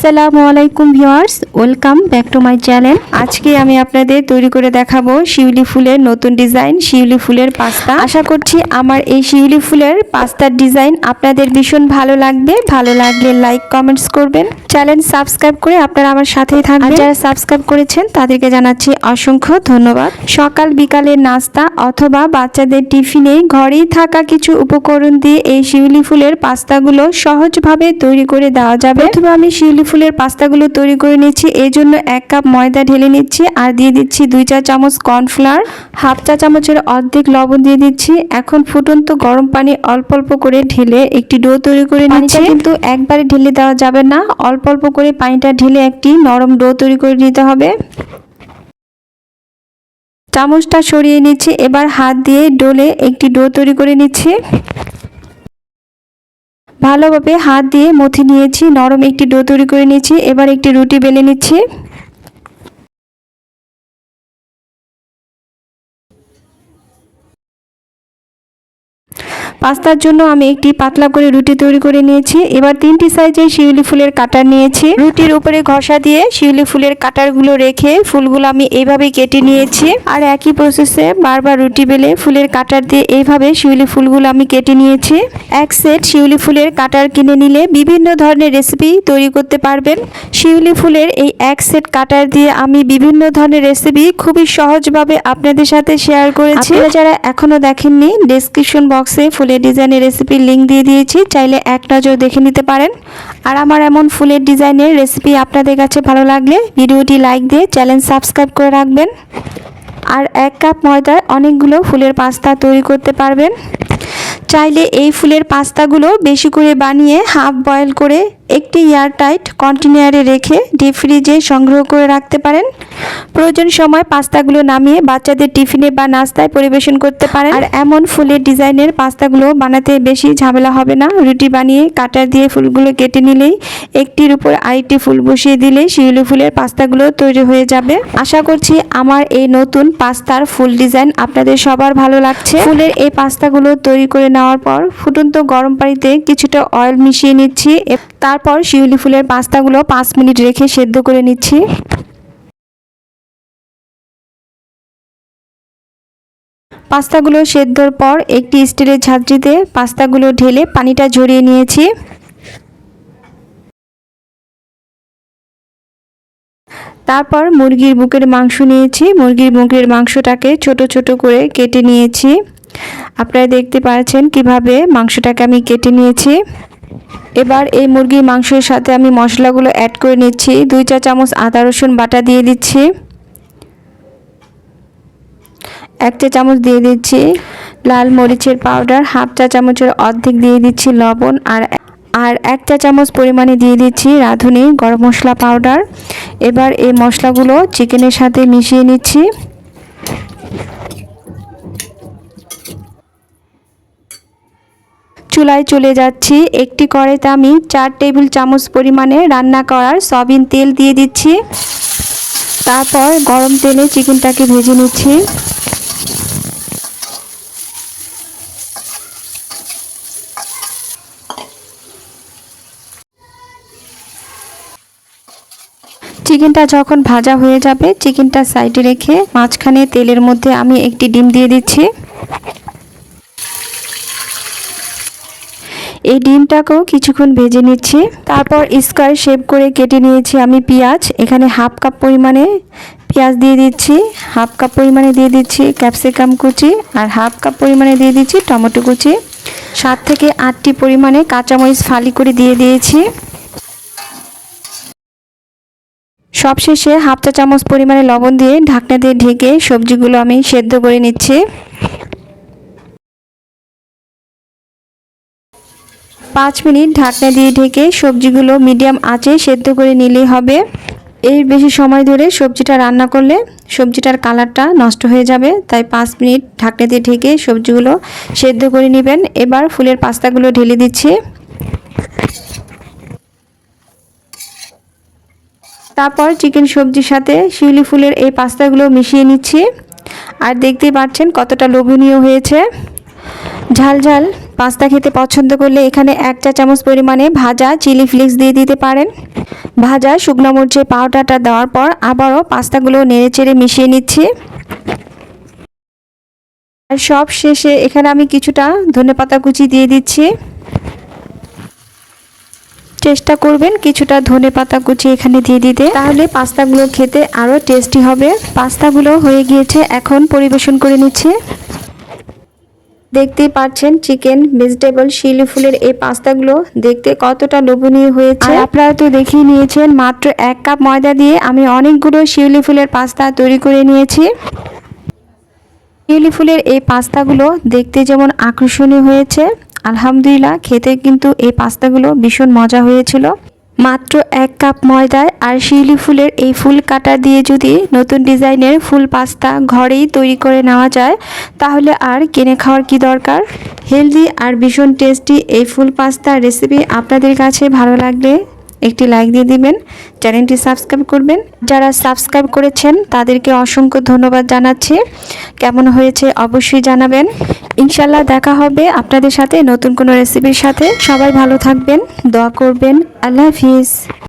আসসালামু আলাইকুম viewers, welcome back to my channel. আজকে আমি আপনাদের তৈরি করে দেখাবো শিউলি ফুলের নতুন ডিজাইন, শিউলি ফুলের পাস্তা। আশা করছি আমার এই শিউলি ফুলের পাস্তার ডিজাইন আপনাদের ভীষণ ভালো লাগবে। ভালো লাগলে লাইক, কমেন্টস করবেন। চ্যানেল সাবস্ক্রাইব করে আপনারা আমার সাথেই থাকবেন। যারা সাবস্ক্রাইব করেছেন, তাদেরকে জানাচ্ছি অসংখ্য ধন্যবাদ। সকাল বিকালের নাস্তা অথবা বাচ্চাদের টিফিনে ঘরেই থাকা কিছু উপকরণ দিয়ে এই শিউলি ফুলের পাস্তাগুলো সহজভাবে তৈরি করে দেওয়া যাবে। অথবা আমি শিউলি ফুলের পাস্তাগুলো তৈরি করে নিচ্ছি। এই জন্য এক কাপ ময়দা ঢেলে নিচ্ছি আর দিয়ে দিচ্ছি দুই চা চামচ কর্নফ্লাওয়ার হাফ চা চামচের অর্ধেক লবণ দিয়ে দিচ্ছি। এখন ফুটন্ত গরম পানি অল্প অল্প করে ঢেলে একটি ডো তৈরি করে নিচ্ছি। কিন্তু একবারে ঢেলে দেওয়া যাবে না। অল্প অল্প করে পানিটা ঢেলে একটি নরম ডো তৈরি করে নিতে হবে। চামচটা সরিয়ে নিচ্ছি। এবার হাত দিয়ে ডোলে একটি ডো তৈরি করে নিচ্ছি। ভালোভাবে হাত দিয়ে মথি নিয়েছি, নরম একটি ডো তৈরি করে নিয়েছি, এবার একটি রুটি বেলে নিচ্ছি। পাস্তার জন্য আমি একটি পাতলা করে রুটি তৈরি করে নিয়েছি। এবার তিনটি সাইজের শিউলি ফুলের কাটার নিয়েছি। রুটির উপরে ঘষা দিয়ে শিউলি ফুলের কাটারগুলো রেখে ফুলগুলো আমি এইভাবে কেটে নিয়েছি। আর একই প্রসেসে বারবার রুটি বেলে ফুলের কাটার দিয়ে এইভাবে শিউলি ফুলগুলো আমি কেটে নিয়েছি। এক সেট শিউলি ফুলের কাটার কিনে নিলে বিভিন্ন ধরনের রেসিপি তৈরি করতে পারবেন। শিউলি ফুলের এই এক সেট কাটার দিয়ে আমি বিভিন্ন ধরনের রেসিপি খুবই সহজভাবে আপনাদের সাথে শেয়ার করেছি। যারা এখনও দেখেননি ডেসক্রিপশন বক্সে ফুলের ডিজাইনের রেসিপির লিঙ্ক দিয়ে দিয়েছি, চাইলে এক নজর দেখে নিতে পারেন। আর আমার এমন ফুলের ডিজাইনের রেসিপি আপনাদের কাছে ভালো লাগলে ভিডিওটি লাইক দিয়ে চ্যানেল সাবস্ক্রাইব করে রাখবেন। আর এক কাপ ময়দায় অনেকগুলো ফুলের পাস্তা তৈরি করতে পারবেন। চাইলে এই ফুলের পাস্তাগুলো বেশি করে বানিয়ে হাফ বয়েল করে একটি এয়ারটাইট কন্টেনারে রেখে ডিপ ফ্রিজে সংগ্রহ করে রাখতে পারেন। প্রয়োজন সময় পাস্তাগুলো নামিয়ে বাচ্চাদের টিফিনে বা নাস্তায় পরিবেশন করতে পারেন। আর এমন ফুলের ডিজাইনের পাস্তাগুলো বানাতে বেশি ঝামেলা হবে না। রুটি বানিয়ে কাটার দিয়ে ফুলগুলো কেটে নিলেই একটির উপর আরেকটি ফুল বসিয়ে দিলে শিউলি ফুলের পাস্তাগুলো তৈরি হয়ে যাবে। আশা করছি আমার এই নতুন পাস্তার ফুল ডিজাইন আপনাদের সবার ভালো লাগছে। ফুলের এই পাস্তাগুলো তৈরি করে নেওয়ার পর ফুটন্ত গরম পানিতে কিছুটা অয়েল মিশিয়ে নিচ্ছি। এ- তারপর শিউলি ফুলের পাস্তাগুলো পাঁচ মিনিট রেখে সেদ্ধ করে নিচ্ছি। পাস্তাগুলো সেদ্ধর পর একটি স্টিলের ঝাঁঝরিতে পাস্তাগুলো ঢেলে পানিটা ঝরিয়ে নিয়েছি। তারপর মুরগির বুকের মাংস নিয়েছি। মুরগির বুকের মাংসটাকে ছোট ছোট করে কেটে নিয়েছি। আপনারা দেখতে পাচ্ছেন কীভাবে মাংসটাকে আমি কেটে নিয়েছি। এবার এই মুরগির মাংসের সাথে আমি মশলাগুলো অ্যাড করে নিচ্ছি। দুই চা চামচ আদা রসুন বাটা দিয়ে দিচ্ছি। এক চা চামচ দিয়ে দিচ্ছি লাল মরিচের পাউডার হাফ চা চামচের অর্ধেক দিয়ে দিচ্ছি লবণ আর আর এক চা চামচ পরিমাণে দিয়ে দিচ্ছি রাঁধুনি গরম মশলা পাউডার এবার এই মশলাগুলো চিকেনের সাথে মিশিয়ে নিচ্ছি। চুলায় চলে যাচ্ছি। একটি কড়াইতে আমি চার টেবিল চামচ পরিমাণে রান্না করার সয়াবিন তেল দিয়ে দিচ্ছি। তারপর গরম তেলে চিকেনটাকে ভেজে নিচ্ছি। চিকেনটা যখন ভাজা হয়ে যাবে, চিকেনটা সাইডে রেখে মাঝখানে তেলের মধ্যে আমি একটি ডিম দিয়ে দিচ্ছি। এই ডিমটাকেও কিছুক্ষণ ভেজে নিচ্ছি। তারপর স্কোয়ার শেপ করে কেটে নিয়েছি আমি পেঁয়াজ। এখানে হাফ কাপ পরিমাণে পেঁয়াজ দিয়ে দিচ্ছি। হাফ কাপ পরিমাণে দিয়ে দিচ্ছি ক্যাপসিকাম কুচি আর হাফ কাপ পরিমাণে দিয়ে দিচ্ছি টমেটো কুচি। সাত থেকে আটটি পরিমাণে কাঁচামরিচ ফালি করে দিয়ে দিয়েছি। সবশেষে হাফ চা চামচ পরিমাণে লবণ দিয়ে ঢাকনা দিয়ে ঢেকে সবজিগুলো আমি সেদ্ধ করে নিচ্ছি। পাঁচ মিনিট ঢাকনা দিয়ে ঢেকে সবজিগুলো মিডিয়াম আঁচে সেদ্ধ করে নিলেই হবে। এর বেশি সময় ধরে সবজিটা রান্না করলে সবজিটার কালারটা নষ্ট হয়ে যাবে, তাই পাঁচ মিনিট ঢাকনা দিয়ে ঢেকে সবজিগুলো সেদ্ধ করে নেবেন। এবার ফুলের পাস্তাগুলো ঢেলে দিচ্ছি। তারপর চিকেন সবজির সাথে শিউলি ফুলের এই পাস্তাগুলো মিশিয়ে নিচ্ছি। আর দেখতেই পাচ্ছেন কতটা লোভনীয় হয়েছে। ঝাল ঝাল পাস্তা খেতে পছন্দ করলে এখানে এক চা চামচ পরিমাণে ভাজা চিলি ফ্লেক্স দিয়ে দিতে পারেন। ভাজা শুকনো মরিচের পাউডারটা দেওয়ার পর আবারও পাস্তাগুলো নেড়ে চেড়ে মিশিয়ে নিচ্ছি। আর সব শেষে এখানে আমি কিছুটা ধনেপাতা কুচি দিয়ে দিচ্ছি। চেষ্টা করবেন কিছুটা ধনে পাতা কুচি এখানে দিয়ে দিতে। তাহলে পাস্তাগুলো খেতে আরও টেস্টি হবে। পাস্তাগুলো হয়ে গিয়েছে, এখন পরিবেশন করে নিচ্ছে। দেখতেই পাচ্ছেন চিকেন ভেজিটেবল শিলি ফুলের এই পাস্তাগুলো দেখতে কতটা লোভনীয় হয়েছে। আপনারা তো দেখিয়ে নিয়েছেন, মাত্র এক কাপ ময়দা দিয়ে আমি অনেকগুলো শিউলি ফুলের পাস্তা তৈরি করে নিয়েছি। শিউলি ফুলের এই পাস্তাগুলো দেখতে যেমন আকর্ষণীয় হয়েছে, আলহামদুলিল্লাহ, খেতে কিন্তু এই পাস্তাগুলো ভীষণ মজা হয়েছিল। মাত্র এক কাপ ময়দায় আর শিউলি ফুলের এই ফুল কাটা দিয়ে যদি নতুন ডিজাইনের ফুল পাস্তা ঘরেই তৈরি করে নেওয়া যায়, তাহলে আর কিনে খাওয়ার কি দরকার? হেলদি আর ভীষণ টেস্টি এই ফুল পাস্তার রেসিপি আপনাদের কাছে ভালো লাগলে একটি লাইক দিয়ে দিবেন চ্যানেলটি সাবস্ক্রাইব করবেন। যারা সাবস্ক্রাইব করেছেন, তাদেরকে অসংখ্য ধন্যবাদ জানাচ্ছি। কেমন হয়েছে অবশ্যই জানাবেন। ইনশাল্লাহ দেখা হবে আপনাদের সাথে নতুন কোনো রেসিপির সাথে। সবাই ভালো থাকবেন, দোয়া করবেন। আল্লাহ হাফিজ।